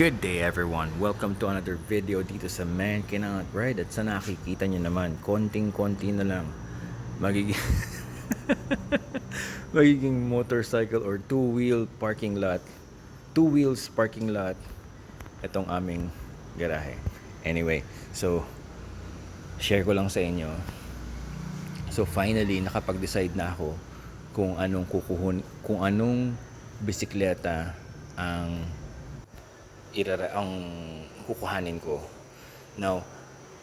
Good day everyone! Welcome to another video dito sa Man Cannot Ride at sa nakikita nyo naman, konting-konti na lang magiging magiging motorcycle or two-wheel parking lot two wheels parking lot itong aming garahe. Anyway, so share ko lang sa inyo. So finally nakapag-decide na ako kung anong kukuhun kung anong bisikleta ang irara ang kukuhanin ko. Now,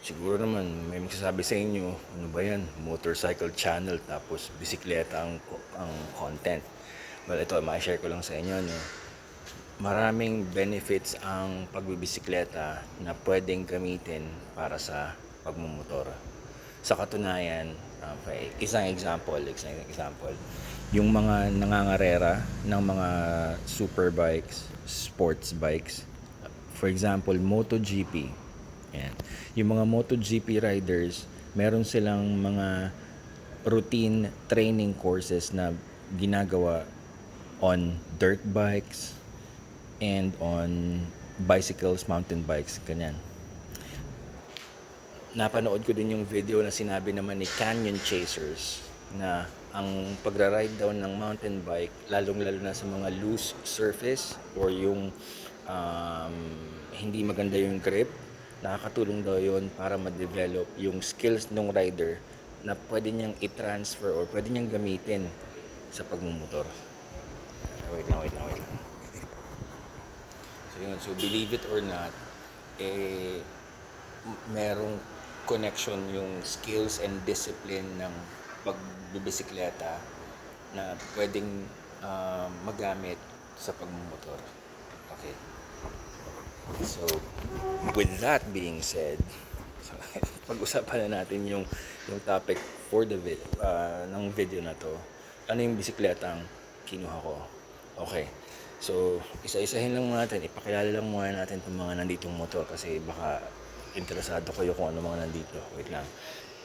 siguro naman may magsasabi sa inyo, ano ba yan? Motorcycle channel tapos bisikleta ang ang content. Well, ito, ma-share ko lang sa inyo, no. Maraming benefits ang pagbibisikleta na pwedeng gamitin para sa pagmumotor. Sa katunayan, okay, isang example, isang example, yung mga nangangarera ng mga super bikes, sports bikes, for example, MotoGP. Yan. Yung mga MotoGP riders, meron silang mga routine training courses na ginagawa on dirt bikes and on bicycles, mountain bikes, ganyan. Napanood ko din yung video na sinabi naman ni Canyon Chasers na ang pagra-ride daw ng mountain bike, lalong-lalo na sa mga loose surface or yung um, hindi maganda yung grip, nakakatulong daw yun para ma-develop yung skills ng rider na pwede niyang i-transfer or pwede niyang gamitin sa pagmumotor. Wait lang, wait lang, wait lang. So yun, so believe it or not, eh, merong connection yung skills and discipline ng pagbibisikleta na pwedeng ah, magamit sa pagmumotor. Okay. So, with that being said, so, pag-usapan na natin yung yung topic for the vid, ah, ng video na to. Ano yung bisikletang kinuha ko? Okay. So, isa-isahin lang muna natin, ipakilala lang muna natin itong mga nanditong motor kasi baka interesado kayo kung ano mga nandito. Wait lang.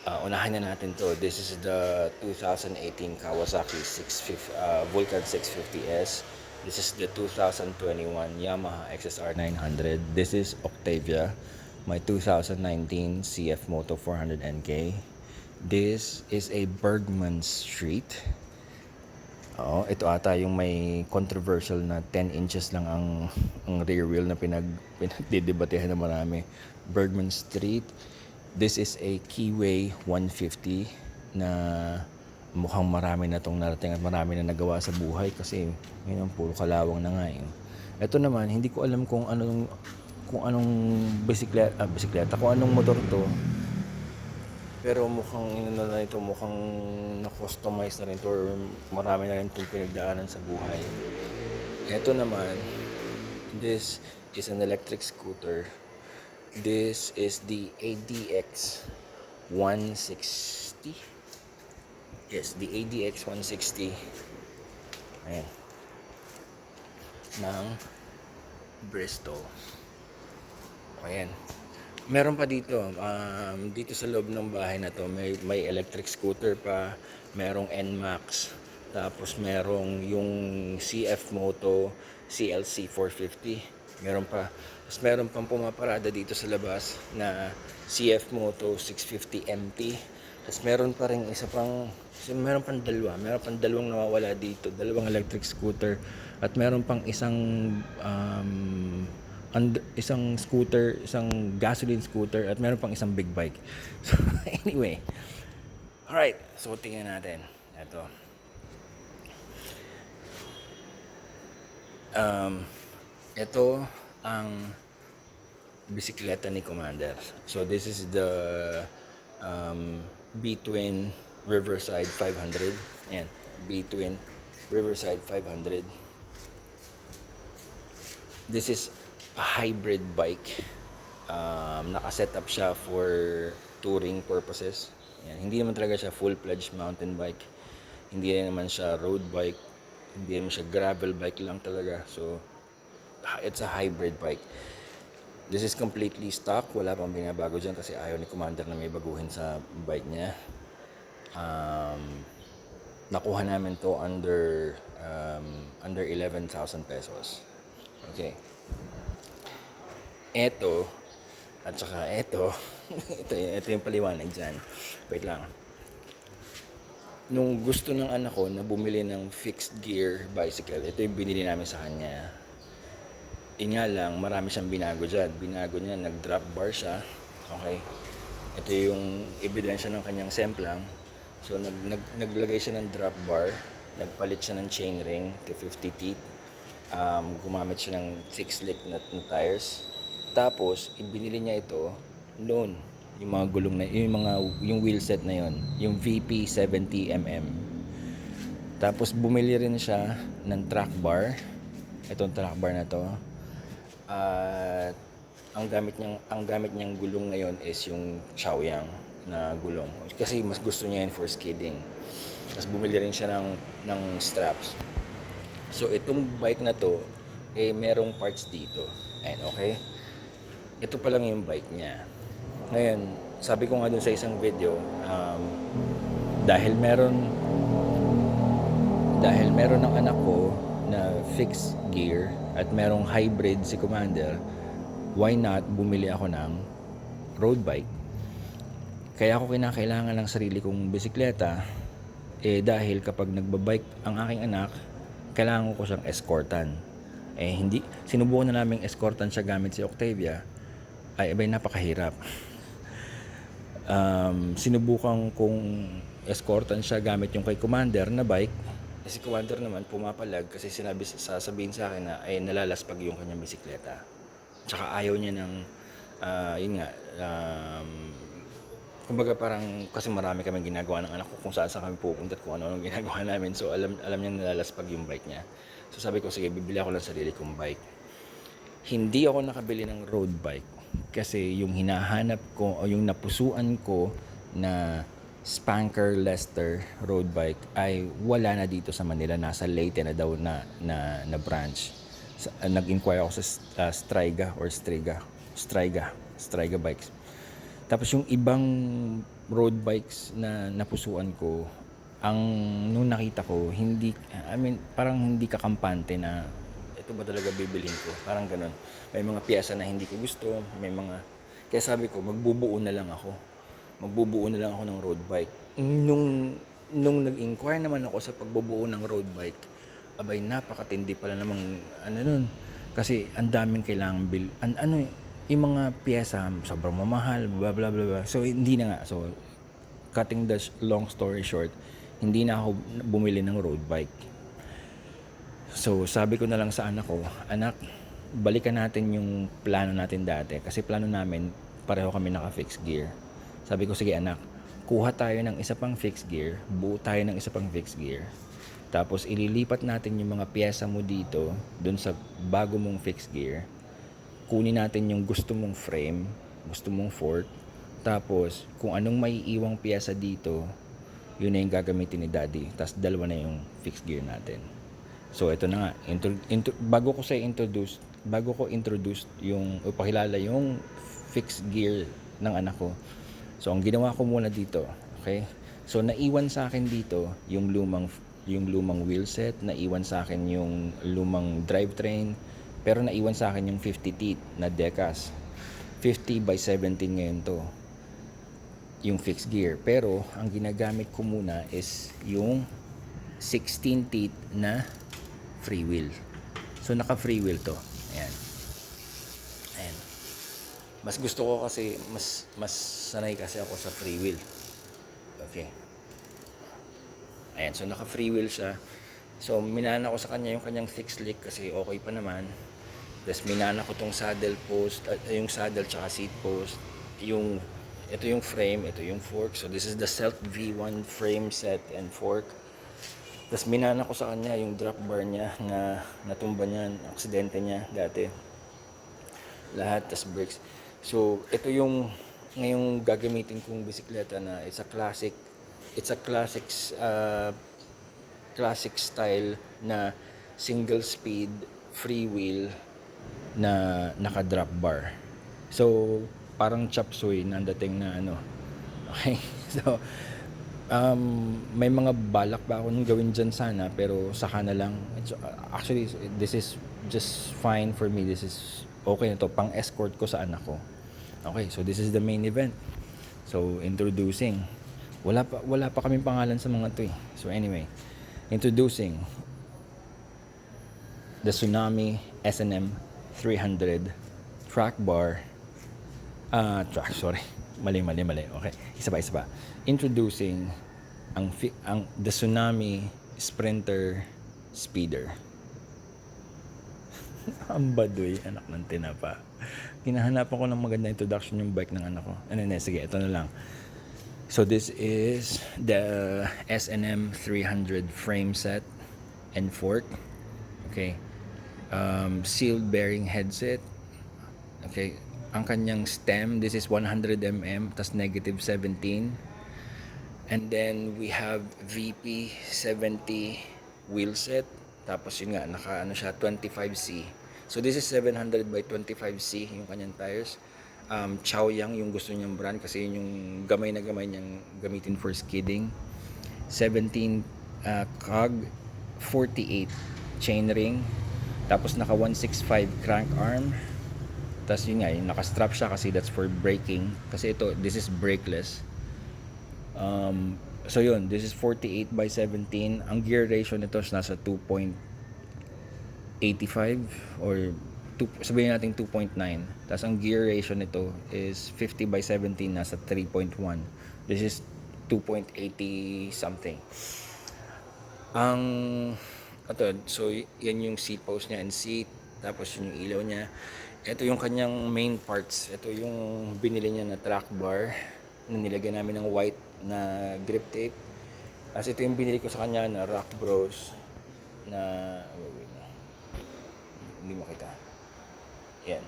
Ah, unahin na natin to. This is the 2018 Kawasaki 650, ah, Vulcan 650S. This is the 2021 Yamaha XSR 900. This is Octavia, my 2019 CF Moto 400 NK. This is a Bergman Street. Oo, ito ata yung may controversial na 10 inches lang ang, ang rear wheel na pinag, pinagdidebatehan na marami. Bergman Street. This is a Keyway 150 na mukhang marami na tong narating at marami na nagawa sa buhay kasi ngayon puro kalawang na nga eh. Ito naman, hindi ko alam kung anong kung anong bisikleta, ah, bisikleta, kung anong motor to. Pero mukhang ano na ito, mukhang na-customize na rin ito or marami na rin itong pinagdaanan sa buhay. Ito naman, this is an electric scooter. This is the ADX 160. Yes, the ADX 160. Ayan. Ng Bristol. Ayan. Meron pa dito, um, dito sa loob ng bahay na to, may, may electric scooter pa, merong NMAX, tapos merong yung CF Moto CLC 450, meron pa. Tapos meron pang pumaparada dito sa labas na CF Moto 650 MT. Tapos meron pa rin isa pang, so meron pang dalawa, meron pang dalawang nawawala dito, dalawang electric scooter, at meron pang isang um, and isang scooter, isang gasoline scooter at meron pang isang big bike. So anyway. Alright, so tingnan natin. Ito. Um, ito ang bisikleta ni Commander. So this is the um, B-Twin Riverside 500. Ayan, B-Twin Riverside 500. This is a hybrid bike. Um, nakaset up siya for touring purposes. Yan. Hindi naman talaga siya full-fledged mountain bike. Hindi naman siya road bike. Hindi naman siya gravel bike lang talaga. So, it's a hybrid bike. This is completely stock. Wala pang binabago dyan kasi ayaw ni Commander na may baguhin sa bike niya. Um, nakuha namin to under um, under 11,000 pesos. Okay. eto, at saka eto, ito, ito yung paliwanag dyan. Wait lang. Nung gusto ng anak ko na bumili ng fixed gear bicycle, ito yung binili namin sa kanya. Yun nga lang, marami siyang binago dyan. Binago niya, nag-drop bar siya. Okay. Ito yung ebidensya ng kanyang semplang. So, nag, nag, naglagay siya ng drop bar. Nagpalit siya ng chainring to 50 teeth. Um, gumamit siya ng 6 slick na, na tires. Tapos, ibinili niya ito noon. Yung mga gulong na, yung mga, yung wheel set na yon Yung VP 70mm. Tapos, bumili rin siya ng track bar. Itong track bar na to. At ang gamit niyang ang gamit niyang gulong ngayon is yung Chaoyang na gulong kasi mas gusto niya yun for skidding. Tapos bumili rin siya ng ng straps. So itong bike na to eh merong parts dito. Ayan, okay? Ito pa lang yung bike niya. Ngayon, sabi ko nga dun sa isang video, um, dahil meron dahil meron ng anak ko na fixed gear at merong hybrid si Commander, why not bumili ako ng road bike? Kaya ako kinakailangan ng sarili kong bisikleta eh dahil kapag nagbabike ang aking anak, kailangan ko siyang escortan. Eh hindi, sinubukan na namin escortan siya gamit si Octavia, ay abay napakahirap. Um, sinubukan kong escortan siya gamit yung kay Commander na bike. Eh, si Commander naman pumapalag kasi sinabi sasabihin sa akin na ay nalalaspag yung kanyang bisikleta. Tsaka ayaw niya ng ah, yun nga um, kumbaga parang kasi marami kami ginagawa ng anak ko kung saan saan kami pupunta at kung ano ang ginagawa namin. So alam alam niya nalalaspag yung bike niya. So sabi ko sige bibili ako ng sarili kong bike. Hindi ako nakabili ng road bike kasi yung hinahanap ko o yung napusuan ko na Spanker Lester road bike ay wala na dito sa Manila nasa Leyte na daw na na, na branch nag-inquire ako sa uh, Striga or Striga Striga Striga bikes tapos yung ibang road bikes na napusuan ko ang nung nakita ko hindi I mean parang hindi kakampante na ito ba talaga bibilhin ko parang ganun may mga piyesa na hindi ko gusto may mga kaya sabi ko magbubuo na lang ako magbubuo na lang ako ng road bike. Nung, nung nag-inquire naman ako sa pagbubuo ng road bike, abay napakatindi pala namang ano nun. Kasi ang daming kailangan bil, an, ano yung mga piyesa sobrang mamahal, blah blah blah blah. So hindi na nga. So cutting the long story short, hindi na ako bumili ng road bike. So sabi ko na lang sa anak ko, anak, balikan natin yung plano natin dati. Kasi plano namin, pareho kami naka-fix gear. Sabi ko, sige anak, kuha tayo ng isa pang fixed gear, buo tayo ng isa pang fixed gear. Tapos ililipat natin yung mga pyesa mo dito, dun sa bago mong fixed gear. Kunin natin yung gusto mong frame, gusto mong fork. Tapos kung anong may iwang pyesa dito, yun na yung gagamitin ni daddy. Tapos dalawa na yung fixed gear natin. So ito na nga, intro, intro, bago ko sa introduce, bago ko introduce yung upakilala yung fixed gear ng anak ko. So ang ginawa ko muna dito, okay? So naiwan sa akin dito yung lumang yung lumang wheelset, naiwan sa akin yung lumang drivetrain, pero naiwan sa akin yung 50 teeth na decas. 50 by 17 ngayon to yung fixed gear. Pero ang ginagamit ko muna is yung 16 teeth na free wheel. So naka free wheel to. Ayan. Ayan. Mas gusto ko kasi mas mas sanay kasi ako sa free wheel. Okay. Ayan, so naka free wheel siya. So minana ko sa kanya yung kanyang thick slick kasi okay pa naman. Tapos minana ko tong saddle post, at yung saddle tsaka seat post. Yung ito yung frame, ito yung fork. So this is the Celt V1 frame set and fork. Tapos minana ko sa kanya yung drop bar niya na natumba niya, aksidente niya dati. Lahat, tas brakes. So, ito yung ngayong gagamitin kong bisikleta na it's a classic it's a classic uh, classic style na single speed free wheel na naka drop bar. So, parang chop suey na dating na ano. Okay. So, um, may mga balak pa ako nung gawin dyan sana pero saka na lang It's, uh, actually this is just fine for me this is okay na to, pang escort ko sa anak ko. Okay, so this is the main event. So, introducing. Wala pa, wala pa kaming pangalan sa mga to eh. So anyway, introducing the Tsunami SNM 300 track bar. Ah track sorry. Mali mali mali. Okay. Isa pa isa pa. Introducing ang ang the Tsunami Sprinter Speeder. Ang baduy anak ng tinapa. Kinahanapan ko ng maganda introduction yung bike ng anak ko. Ano na sige ito na lang. So this is the SNM 300 frame set and fork. Okay. Um, sealed bearing headset. Okay. Ang kanyang stem, this is 100 mm, tas negative 17. And then we have VP 70 wheel set. Tapos yun nga, naka ano siya, 25C. So this is 700 by 25C yung kanyang tires. Um, Chaoyang yung gusto niyang brand kasi yun yung gamay na gamay niyang gamitin for skidding. 17 uh, cog, 48 chainring. Tapos naka 165 crank arm. Tapos yun nga, yung naka-strap siya kasi that's for braking. Kasi ito, this is brakeless. Um, so yun, this is 48 by 17. Ang gear ratio nito is nasa 2.85 or 2, sabihin natin 2.9. Tapos ang gear ratio nito is 50 by 17 nasa 3.1. This is 2.80 something. Ang ito, so yan yung seat post niya and seat. Tapos yun yung ilaw niya. Ito yung kanyang main parts. Ito yung binili niya na track bar na nilagyan namin ng white na grip tape. Tapos ito yung binili ko sa kanya na Rock Bros na wait, wait. hindi makita. Yan.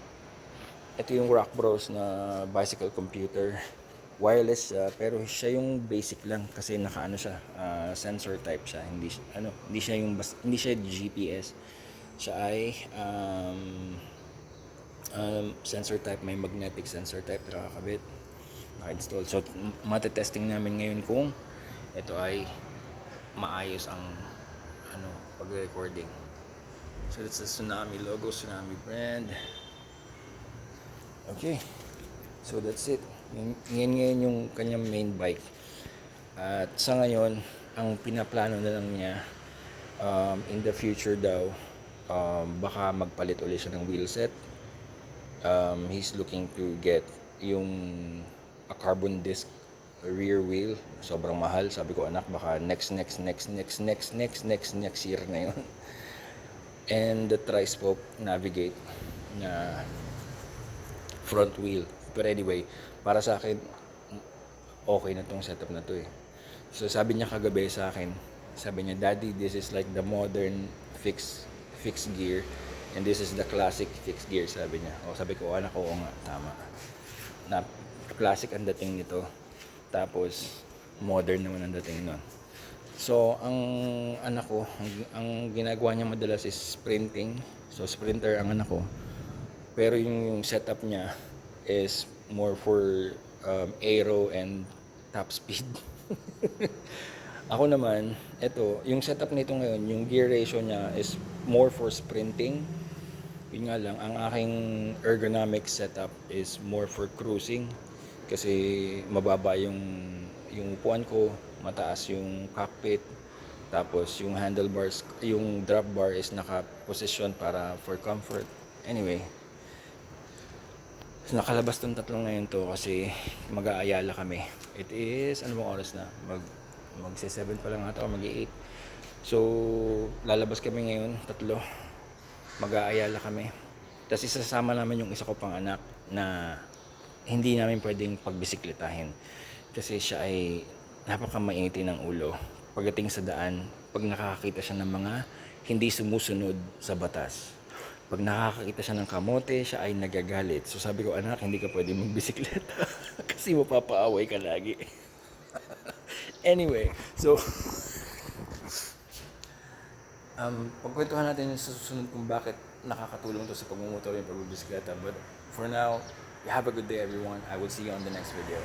Ito yung Rock Bros na bicycle computer. Wireless siya, pero siya yung basic lang kasi nakaano siya, ah, sensor type siya. Hindi ano, hindi siya yung bas, hindi siya GPS. Siya ay um, um, sensor type, may magnetic sensor type na kakabit, naka-install. So, matetesting namin ngayon kung ito ay maayos ang ano, pag-recording. So, it's the Tsunami logo, Tsunami brand. Okay. So, that's it. Yan ngayon yung kanyang main bike. At sa ngayon, ang pinaplano na lang niya, um, in the future daw, um, baka magpalit ulit siya ng wheel set. Um, he's looking to get yung a carbon disc rear wheel. Sobrang mahal. Sabi ko, anak, baka next, next, next, next, next, next, next, next year na yun. And the tri-spoke navigate na front wheel. Pero anyway, para sa akin, okay na tong setup na to eh. So sabi niya kagabi sa akin, sabi niya, Daddy, this is like the modern fixed fixed gear and this is the classic fixed gear, sabi niya. O sabi ko, anak ko, oo nga, tama. Na classic ang dating nito. Tapos modern naman ang dating nun. So, ang anak ko, ang, ang ginagawa niya madalas is sprinting. So, sprinter ang anak ko. Pero yung, yung setup niya is more for um, aero and top speed. Ako naman, ito, yung setup nito ngayon, yung gear ratio niya is more for sprinting. Yun nga lang, ang aking ergonomic setup is more for cruising. Kasi mababa yung, yung upuan ko, mataas yung cockpit. Tapos yung handlebars, yung drop bar is naka-position para for comfort. Anyway, So, nakalabas tong tatlong ngayon to kasi mag-aayala kami. It is, ano bang oras na? Mag, magsi 7 pa lang ata o mag 8 So, lalabas kami ngayon, tatlo. Mag-aayala kami. Tapos isasama namin yung isa ko pang anak na hindi namin pwedeng pagbisikletahin. Kasi siya ay napakamainiti ng ulo. Pagdating sa daan, pag nakakakita siya ng mga hindi sumusunod sa batas pag nakakakita siya ng kamote, siya ay nagagalit. So sabi ko, anak, hindi ka pwede magbisikleta kasi mapapaaway ka lagi. anyway, so um, pagkwentuhan natin sa susunod kung bakit nakakatulong to sa pagmumotor yung pagbibisikleta. But for now, have a good day everyone. I will see you on the next video.